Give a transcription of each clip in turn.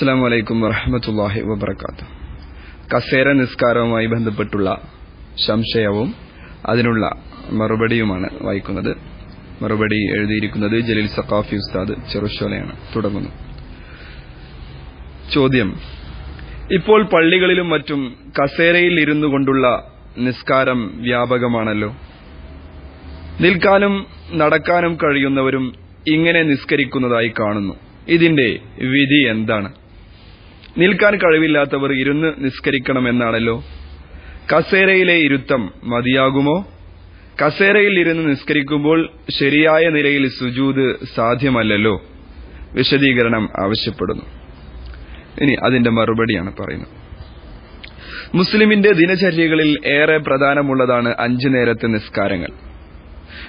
അസ്സാം വലൈക്കും വറഹമത്തല്ലാഹി വബർക്കാത്തു കസേര നിസ്കാരവുമായി ബന്ധപ്പെട്ടുള്ള സംശയവും അതിനുള്ള മറുപടിയുമാണ് വായിക്കുന്നത്. മറുപടി എഴുതിയിരിക്കുന്നത് ജലീൽ സഖാഫി ഉസ്താദ് ചെറുശോലയാണ്. തുടങ്ങുന്നു. ചോദ്യം. ഇപ്പോൾ പള്ളികളിലും മറ്റും കസേരയിൽ ഇരുന്നു കൊണ്ടുള്ള നിസ്കാരം വ്യാപകമാണല്ലോ. നിൽക്കാനും നടക്കാനും കഴിയുന്നവരും ഇങ്ങനെ നിസ്കരിക്കുന്നതായി കാണുന്നു. ഇതിന്റെ വിധി എന്താണ്? നിൽക്കാൻ കഴിവില്ലാത്തവർ ഇരുന്ന് നിസ്കരിക്കണമെന്നാണല്ലോ. കസേരയിലെ ഇരുത്തം മതിയാകുമോ? കസേരയിൽ ഇരുന്ന് നിസ്കരിക്കുമ്പോൾ ശരിയായ നിലയിൽ സുജൂത് സാധ്യമല്ലല്ലോ. വിശദീകരണം ആവശ്യപ്പെടുന്നു. ഇനി അതിന്റെ മറുപടിയാണ് പറയുന്നത്. മുസ്ലിമിന്റെ ദിനചര്യകളിൽ ഏറെ പ്രധാനമുള്ളതാണ് അഞ്ചു നേരത്തെ നിസ്കാരങ്ങൾ.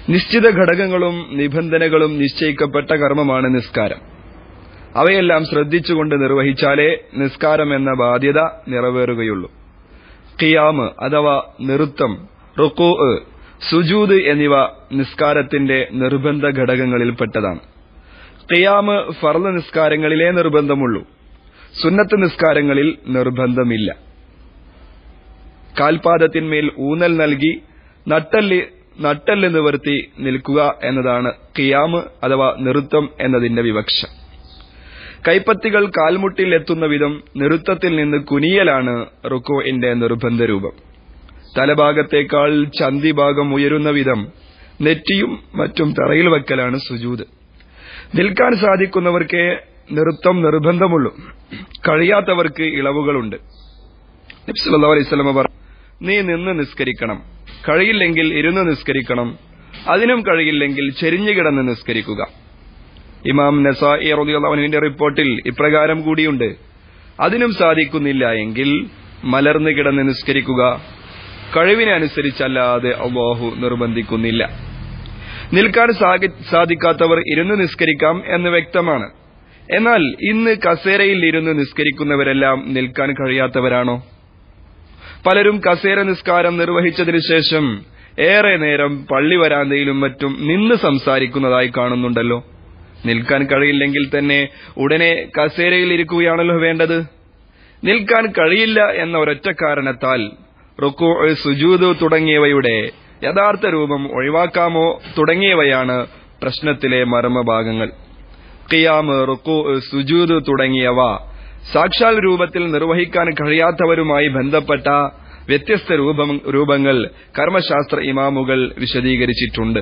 നിശ്ചിത ഘടകങ്ങളും നിബന്ധനകളും നിശ്ചയിക്കപ്പെട്ട കർമ്മമാണ് നിസ്കാരം. അവയെല്ലാം ശ്രദ്ധിച്ചുകൊണ്ട് നിർവഹിച്ചാലേ നിസ്കാരം എന്ന ബാധ്യത നിറവേറുകയുള്ളൂ. ഖിയാമ് അഥവാ നൃത്തം റുക്കൂ സുജൂദ് എന്നിവ നിസ്കാരത്തിന്റെ നിർബന്ധ ഘടകങ്ങളിൽപ്പെട്ടതാണ്. ഖിയാമ് ഫർദ് നിസ്കാരങ്ങളിലെ നിർബന്ധമുള്ളൂ. സുന്നത്ത് നിസ്കാരങ്ങളിൽ നിർബന്ധമില്ല. കാൽപാദത്തിന്മേൽ ഊന്നൽ നൽകി നട്ടല്ലി നട്ടൽ നിവർത്തി നിൽക്കുക എന്നതാണ് ഖിയാമ് അഥവാ നൃത്തം എന്നതിന്റെ വിവക്ഷ. കൈപ്പത്തികൾ കാൽമുട്ടിൽ എത്തുന്ന വിധം നൃത്തത്തിൽ നിന്ന് കുനിയലാണ് റുക്കോയിന്റെ നിർബന്ധ രൂപം തലഭാഗത്തേക്കാൾ ചന്തി ഭാഗം ഉയരുന്ന വിധം നെറ്റിയും മറ്റും തറയിൽ വെക്കലാണ് സുജൂത്. നിൽക്കാൻ സാധിക്കുന്നവർക്ക് നൃത്തം നിർബന്ധമുള്ളൂ. കഴിയാത്തവർക്ക് ഇളവുകളുണ്ട്. നീ നിന്ന് നിസ്കരിക്കണം. കഴിയില്ലെങ്കിൽ ഇരുന്ന് നിസ്കരിക്കണം. അതിനും കഴിയില്ലെങ്കിൽ ചെരിഞ്ഞുകിടന്ന് നിസ്കരിക്കുക. ഇമാം നസായി റബിയുള്ളവനുവിന്റെ റിപ്പോർട്ടിൽ ഇപ്രകാരം കൂടിയുണ്ട്. അതിനും സാധിക്കുന്നില്ല എങ്കിൽ മലർന്നു കിടന്ന് നിസ്കരിക്കുക. കഴിവിനനുസരിച്ചല്ലാതെ അള്ളാഹു നിർബന്ധിക്കുന്നില്ല. നിൽക്കാൻ സാധിക്കാത്തവർ ഇരുന്ന് നിസ്കരിക്കാം എന്ന് വ്യക്തമാണ്. എന്നാൽ ഇന്ന് കസേരയിൽ ഇരുന്ന് നിസ്കരിക്കുന്നവരെല്ലാം നിൽക്കാൻ കഴിയാത്തവരാണോ? പലരും കസേര നിസ്കാരം നിർവഹിച്ചതിനു ശേഷം ഏറെ നേരം പള്ളി വരാന്തയിലും മറ്റും നിന്ന് സംസാരിക്കുന്നതായി കാണുന്നുണ്ടല്ലോ. നിൽക്കാൻ കഴിയില്ലെങ്കിൽ തന്നെ ഉടനെ കസേരയിൽ ഇരിക്കുകയാണല്ലോ വേണ്ടത്. നിൽക്കാൻ കഴിയില്ല എന്ന ഒരൊറ്റ കാരണത്താൽ റുക്കു സുജൂദ് തുടങ്ങിയവയുടെ യഥാർത്ഥ രൂപം ഒഴിവാക്കാമോ തുടങ്ങിയവയാണ് പ്രശ്നത്തിലെ മർമ്മഭാഗങ്ങൾ. ഖിയാമ് റുക്കു സുജൂദ് തുടങ്ങിയവ സാക്ഷാൽ രൂപത്തിൽ നിർവഹിക്കാൻ കഴിയാത്തവരുമായി ബന്ധപ്പെട്ട വ്യത്യസ്ത രൂപങ്ങൾ കർമ്മശാസ്ത്ര ഇമാമുകൾ വിശദീകരിച്ചിട്ടുണ്ട്.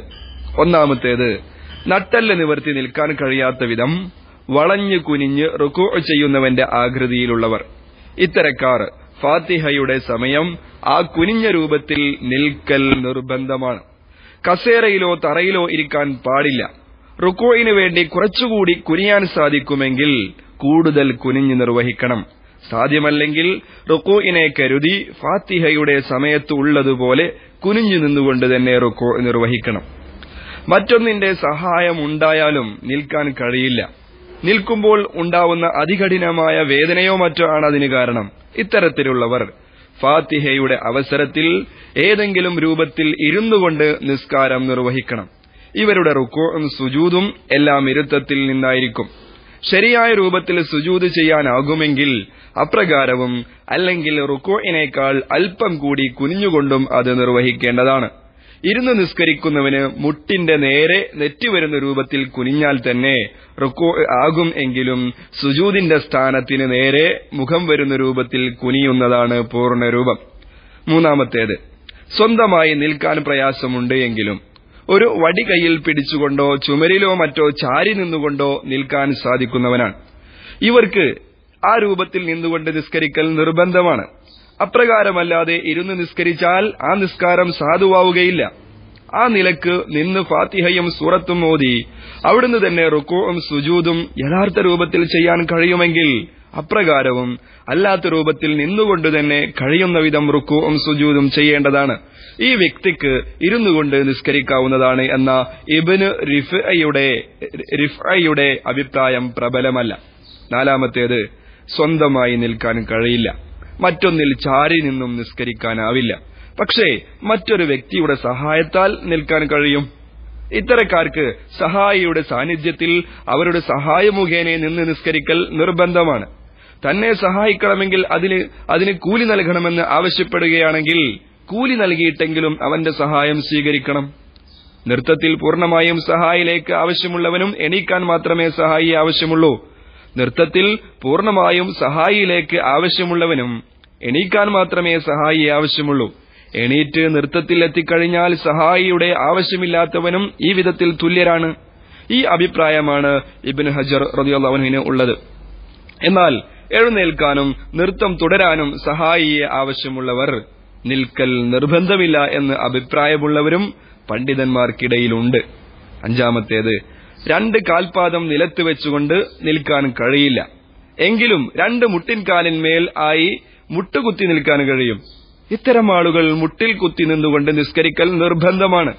ഒന്നാമത്തേത് നട്ടൽ നിവർത്തി നിൽക്കാൻ കഴിയാത്ത വിധം വളഞ്ഞു കുനിഞ്ഞ് റുക്കു ചെയ്യുന്നവന്റെ ആകൃതിയിലുള്ളവർ. ഇത്തരക്കാർ ഫാത്തിഹയുടെ സമയം ആ കുനിഞ്ഞ രൂപത്തിൽ നിൽക്കൽ നിർബന്ധമാണ്. കസേരയിലോ തറയിലോ ഇരിക്കാൻ പാടില്ല. റുക്കോയിനു വേണ്ടി കുറച്ചുകൂടി കുനിയാൻ സാധിക്കുമെങ്കിൽ കൂടുതൽ കുനിഞ്ഞു നിർവഹിക്കണം. സാധ്യമല്ലെങ്കിൽ റുക്കോയിനെ കരുതി ഫാത്തിഹയുടെ സമയത്ത് ഉള്ളതുപോലെ കുനിഞ്ഞു നിന്നുകൊണ്ട് തന്നെ റുക്കോ നിർവഹിക്കണം. മറ്റൊന്നിന്റെ സഹായം ഉണ്ടായാലും നിൽക്കാൻ കഴിയില്ല. നിൽക്കുമ്പോൾ ഉണ്ടാവുന്ന അതികഠിനമായ വേദനയോ മറ്റോ ആണ് അതിന് കാരണം. ഇത്തരത്തിലുള്ളവർ ഫാത്തിഹയുടെ അവസരത്തിൽ ഏതെങ്കിലും രൂപത്തിൽ ഇരുന്നുകൊണ്ട് നിസ്കാരം നിർവഹിക്കണം. ഇവരുടെ റുക്കോയും സുജൂതും എല്ലാം ഇരുത്തത്തിൽ നിന്നായിരിക്കും. ശരിയായ രൂപത്തിൽ സുജൂത് ചെയ്യാനാകുമെങ്കിൽ അപ്രകാരവും അല്ലെങ്കിൽ റുക്കോയിനേക്കാൾ അല്പം കൂടി കുനിഞ്ഞുകൊണ്ടും അത് നിർവഹിക്കേണ്ടതാണ്. ഇരുന്ന് നിസ്കരിക്കുന്നവന് മുട്ടിന്റെ നേരെ നെറ്റിവരുന്ന രൂപത്തിൽ കുനിഞ്ഞാൽ തന്നെ റുക്കോ ആകും എങ്കിലും സുജൂദിന്റെ സ്ഥാനത്തിന് നേരെ മുഖം വരുന്ന രൂപത്തിൽ കുനിയുന്നതാണ് പൂർണ രൂപം മൂന്നാമത്തേത് സ്വന്തമായി നിൽക്കാൻ പ്രയാസമുണ്ട് എങ്കിലും ഒരു വടി കയ്യിൽ പിടിച്ചുകൊണ്ടോ ചുമരിലോ മറ്റോ ചാരി നിന്നുകൊണ്ടോ നിൽക്കാൻ സാധിക്കുന്നവനാണ്. ഇവർക്ക് ആ രൂപത്തിൽ നിന്നുകൊണ്ട് നിസ്കരിക്കൽ നിർബന്ധമാണ്. അപ്രകാരമല്ലാതെ ഇരുന്ന് നിസ്കരിച്ചാൽ ആ നിസ്കാരം സാധുവാവുകയില്ല. ആ നിലയ്ക്ക് നിന്ന് ഫാത്തിഹയും സൂറത്തും ഓതി അവിടുന്ന് തന്നെ റുക്കോവും സുജൂതും യഥാർത്ഥ രൂപത്തിൽ ചെയ്യാൻ കഴിയുമെങ്കിൽ അപ്രകാരവും അല്ലാത്ത രൂപത്തിൽ നിന്നുകൊണ്ട് തന്നെ കഴിയുന്ന വിധം റുക്കുവും സുജൂതും ചെയ്യേണ്ടതാണ്. ഈ വ്യക്തിക്ക് ഇരുന്നുകൊണ്ട് നിസ്കരിക്കാവുന്നതാണ് എന്ന ഇബിന് റിഫയുടെ റിഫയുടെ അഭിപ്രായം പ്രബലമല്ല. നാലാമത്തേത് സ്വന്തമായി നിൽക്കാൻ കഴിയില്ല. മറ്റൊന്നിൽ ചാരി നിന്നും നിസ്കരിക്കാനാവില്ല. പക്ഷേ മറ്റൊരു വ്യക്തിയുടെ സഹായത്താൽ നിൽക്കാൻ കഴിയും. ഇത്തരക്കാർക്ക് സഹായിയുടെ സാന്നിധ്യത്തിൽ അവരുടെ സഹായ മുഖേന നിന്ന് നിസ്കരിക്കൽ നിർബന്ധമാണ്. തന്നെ സഹായിക്കണമെങ്കിൽ അതിന് അതിന് കൂലി നൽകണമെന്ന് ആവശ്യപ്പെടുകയാണെങ്കിൽ കൂലി നൽകിയിട്ടെങ്കിലും അവന്റെ സഹായം സ്വീകരിക്കണം. നൃത്തത്തിൽ പൂർണമായും സഹായിലേക്ക് ആവശ്യമുള്ളവനും എണീക്കാൻ മാത്രമേ സഹായി ആവശ്യമുള്ളൂ. നൃത്തത്തിൽ പൂർണമായും സഹായിയിലേക്ക് ആവശ്യമുള്ളവനും എണീക്കാൻ മാത്രമേ സഹായി ആവശ്യമുള്ളൂ. എണീറ്റ് നൃത്തത്തിൽ എത്തിക്കഴിഞ്ഞാൽ സഹായിയുടെ ആവശ്യമില്ലാത്തവനും ഈ വിധത്തിൽ തുല്യരാണ്. ഈ അഭിപ്രായമാണ് ഇബിൻ ഹജർ റതിയുള്ളവന് ഉള്ളത്. എന്നാൽ എഴുന്നേൽക്കാനും നൃത്തം തുടരാനും സഹായിയെ ആവശ്യമുള്ളവർ നിൽക്കൽ നിർബന്ധമില്ല എന്ന് അഭിപ്രായമുള്ളവരും പണ്ഡിതന്മാർക്കിടയിലുണ്ട്. അഞ്ചാമത്തേത് രണ്ട് കാൽപാദം നിലത്ത് വെച്ചുകൊണ്ട് നിൽക്കാൻ കഴിയില്ല. എങ്കിലും രണ്ട് മുട്ടിൻകാലിന്മേൽ ആയി മുട്ടുകുത്തി നിൽക്കാൻ കഴിയും. ഇത്തരം ആളുകൾ മുട്ടിൽ കുത്തി നിന്നുകൊണ്ട് നിസ്കരിക്കൽ നിർബന്ധമാണ്.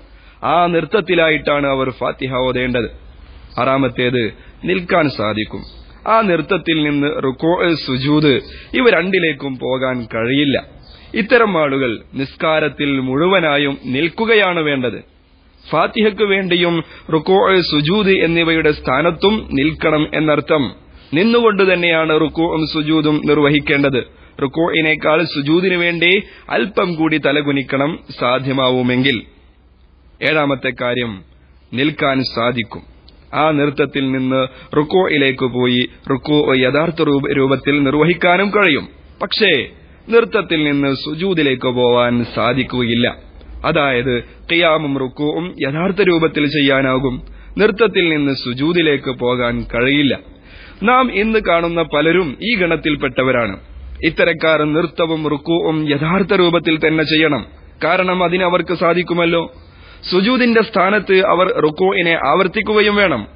ആ നൃത്തത്തിലായിട്ടാണ് അവർ ഫാത്തിഹ ഓതേണ്ടത്. ആറാമത്തേത് നിൽക്കാൻ സാധിക്കും. ആ നൃത്തത്തിൽ നിന്ന് റുക്കോ സുജൂദ് ഇവ രണ്ടിലേക്കും പോകാൻ കഴിയില്ല. ഇത്തരം ആളുകൾ നിസ്കാരത്തിൽ മുഴുവനായും നിൽക്കുകയാണ് വേണ്ടത്. ഫാത്തിഹയ്ക്ക് വേണ്ടിയും റുക്കോ സുജൂദ് എന്നിവയുടെ സ്ഥാനത്തും നിൽക്കണം എന്നർത്ഥം. നിന്നുകൊണ്ട് തന്നെയാണ് റുക്കോയും സുജൂദും നിർവഹിക്കേണ്ടത്. റുക്കോയിനേക്കാൾ സുജൂദിനു വേണ്ടി അല്പം കൂടി തലകുനിക്കണം സാധ്യമാവുമെങ്കിൽ. ഏഴാമത്തെ കാര്യം നിൽക്കാൻ സാധിക്കും. ആ നൃത്തത്തിൽ നിന്ന് റുക്കോയിലേക്ക് പോയി റുക്കോ യഥാർത്ഥ രൂപത്തിൽ നിർവഹിക്കാനും കഴിയും. പക്ഷേ നൃത്തത്തിൽ നിന്ന് സുജൂദിലേക്ക് പോവാൻ സാധിക്കുകയില്ല. അതായത് കിയാമും റുക്കുവും യഥാർത്ഥ രൂപത്തിൽ ചെയ്യാനാകും. നൃത്തത്തിൽ നിന്ന് സുജൂതിലേക്ക് പോകാൻ കഴിയില്ല. നാം ഇന്ന് കാണുന്ന പലരും ഈ ഗണത്തിൽപ്പെട്ടവരാണ്. ഇത്തരക്കാർ നൃത്തവും റുക്കുവും യഥാർത്ഥ രൂപത്തിൽ തന്നെ ചെയ്യണം. കാരണം അതിനവർക്ക് സാധിക്കുമല്ലോ. സുജൂദിന്റെ സ്ഥാനത്ത് അവർ റുക്കോയിനെ ആവർത്തിക്കുകയും വേണം.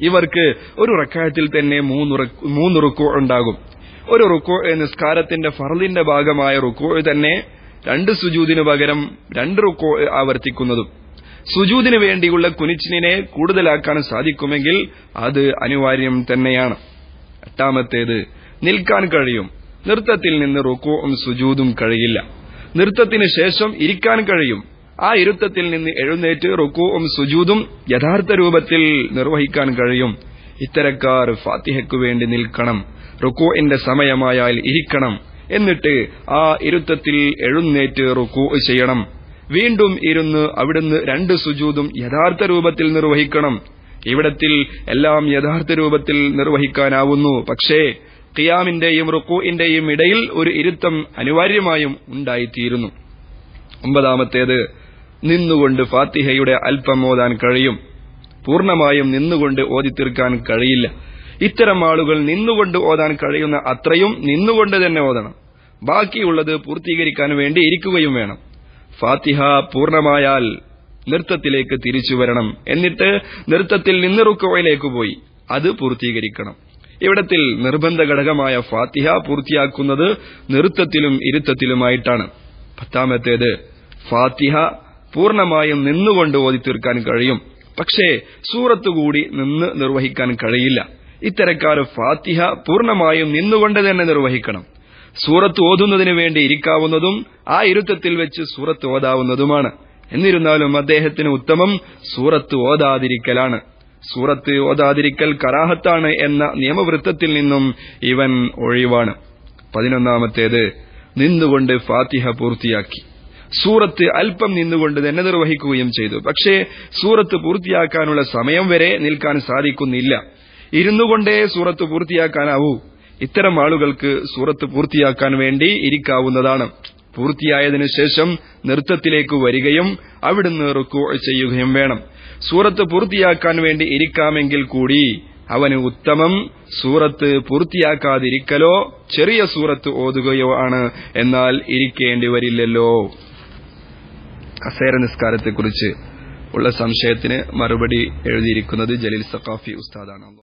ഇവർക്ക് ഒരു റക്കായത്തിൽ തന്നെ മൂന്ന് റുക്കോ ഉണ്ടാകും. ഒരു റുക്കോ നിസ്കാരത്തിന്റെ ഫറലിന്റെ ഭാഗമായ റുക്കോ തന്നെ രണ്ട് സുജൂദിനു പകരം രണ്ട് റുക്കോ ആവർത്തിക്കുന്നതും. സുജൂദിന് വേണ്ടിയുള്ള കുനിച്ചിനെ കൂടുതലാക്കാൻ സാധിക്കുമെങ്കിൽ അത് അനിവാര്യം തന്നെയാണ്. എട്ടാമത്തേത് നിൽക്കാൻ കഴിയും. നൃത്തത്തിൽ നിന്ന് റുക്കോവും സുജൂദും കഴിയില്ല. നൃത്തത്തിന് ശേഷം ഇരിക്കാൻ കഴിയും. ആ ഇരുത്തത്തിൽ നിന്ന് എഴുന്നേറ്റ് റുക്കുവും സുജൂദും യഥാർത്ഥ രൂപത്തിൽ നിർവഹിക്കാൻ കഴിയും. ഇത്തരക്കാർ ഫാത്തിഹയ്ക്കു വേണ്ടി നിൽക്കണം. റുക്കുവിന്റെ സമയമായാൽ ഇരിക്കണം. എന്നിട്ട് ആ ഇരുത്തത്തിൽ എഴുന്നേറ്റ് റുക്കു ചെയ്യണം. വീണ്ടും ഇരുന്ന് അവിടുന്ന് രണ്ട് സുജൂതും യഥാർത്ഥ രൂപത്തിൽ നിർവഹിക്കണം. ഇവിടത്തിൽ എല്ലാം യഥാർത്ഥ രൂപത്തിൽ നിർവഹിക്കാനാവുന്നു. പക്ഷേ ഖിയാമിന്റെയും റുക്കുവിന്റെയും ഇടയിൽ ഒരു ഇരുത്തം അനിവാര്യമായും ഉണ്ടായിത്തീരുന്നു. ഒമ്പതാമത്തേത് നിന്നുകൊണ്ട് ഫാത്തിഹയുടെ അല്പം ഓതാൻ കഴിയും. പൂർണമായും നിന്നുകൊണ്ട് ഓതിത്തീർക്കാൻ കഴിയില്ല. ഇത്തരം ആളുകൾ നിന്നുകൊണ്ട് ഓതാൻ കഴിയുന്ന അത്രയും നിന്നുകൊണ്ട് തന്നെ ഓതണം. ബാക്കിയുള്ളത് പൂർത്തീകരിക്കാൻ വേണ്ടി ഇരിക്കുകയും വേണം. ഫാത്തിഹ പൂർണമായാൽ നൃത്തത്തിലേക്ക് തിരിച്ചു വരണം എന്നിട്ട് നൃത്തത്തിൽ നിന്ന് റുക്കോയിലേക്ക് പോയി. അത് പൂർത്തീകരിക്കണം. ഇവിടത്തിൽ നിർബന്ധ ഘടകമായ ഫാത്തിഹ പൂർത്തിയാക്കുന്നത് നൃത്തത്തിലും ഇരുത്തത്തിലുമായിട്ടാണ്. പത്താമത്തേത് ഫാത്തിഹ പൂർണമായും നിന്നുകൊണ്ട് ഓതി തീർക്കാൻ കഴിയും. പക്ഷേ സൂറത്തുകൂടി നിന്ന് നിർവഹിക്കാൻ കഴിയില്ല. ഇത്തരക്കാർ ഫാത്തിഹ പൂർണമായും നിന്നുകൊണ്ട് തന്നെ നിർവഹിക്കണം. സൂറത്ത് ഓതുന്നതിനു വേണ്ടി ഇരിക്കാവുന്നതും ആ ഇരുത്തത്തിൽ വെച്ച് സൂറത്ത് ഓതാവുന്നതുമാണ്. എന്നിരുന്നാലും അദ്ദേഹത്തിന് ഉത്തമം സൂറത്ത് ഓതാതിരിക്കലാണ്. സൂറത്ത് ഓതാതിരിക്കൽ കറാഹത്താണ് എന്ന നിയമവൃത്തത്തിൽ നിന്നും ഇവൻ ഒഴിവാണ്. പതിനൊന്നാമത്തേത് നിന്നുകൊണ്ട് ഫാത്തിഹ പൂർത്തിയാക്കി. സൂറത്ത് അല്പം നിന്നുകൊണ്ട് തന്നെ നിർവഹിക്കുകയും ചെയ്തു. പക്ഷേ സൂറത്ത് പൂർത്തിയാക്കാനുള്ള സമയം വരെ നിൽക്കാൻ സാധിക്കുന്നില്ല. ഇരുന്നുകൊണ്ടേ സൂറത്ത് പൂർത്തിയാക്കാനാവൂ. ഇത്തരം ആളുകൾക്ക് സൂറത്ത് പൂർത്തിയാക്കാൻ വേണ്ടി ഇരിക്കാവുന്നതാണ്. പൂർത്തിയായതിനു ശേഷം നൃത്തത്തിലേക്ക് വരികയും അവിടുന്ന് റുക്കോ ചെയ്യുകയും വേണം. സൂറത്ത് പൂർത്തിയാക്കാൻ വേണ്ടി ഇരിക്കാമെങ്കിൽ കൂടി അവന് ഉത്തമം സൂറത്ത് പൂർത്തിയാക്കാതിരിക്കലോ ചെറിയ സൂറത്ത് ഓതുകയോ ആണ്. എന്നാൽ ഇരിക്കേണ്ടി വരില്ലല്ലോ. കസേര നിസ്കാരത്തെക്കുറിച്ച് ഉള്ള സംശയത്തിന് മറുപടി എഴുതിയിരിക്കുന്നത് ജലീൽ സഖാഫി ഉസ്താദാണ്.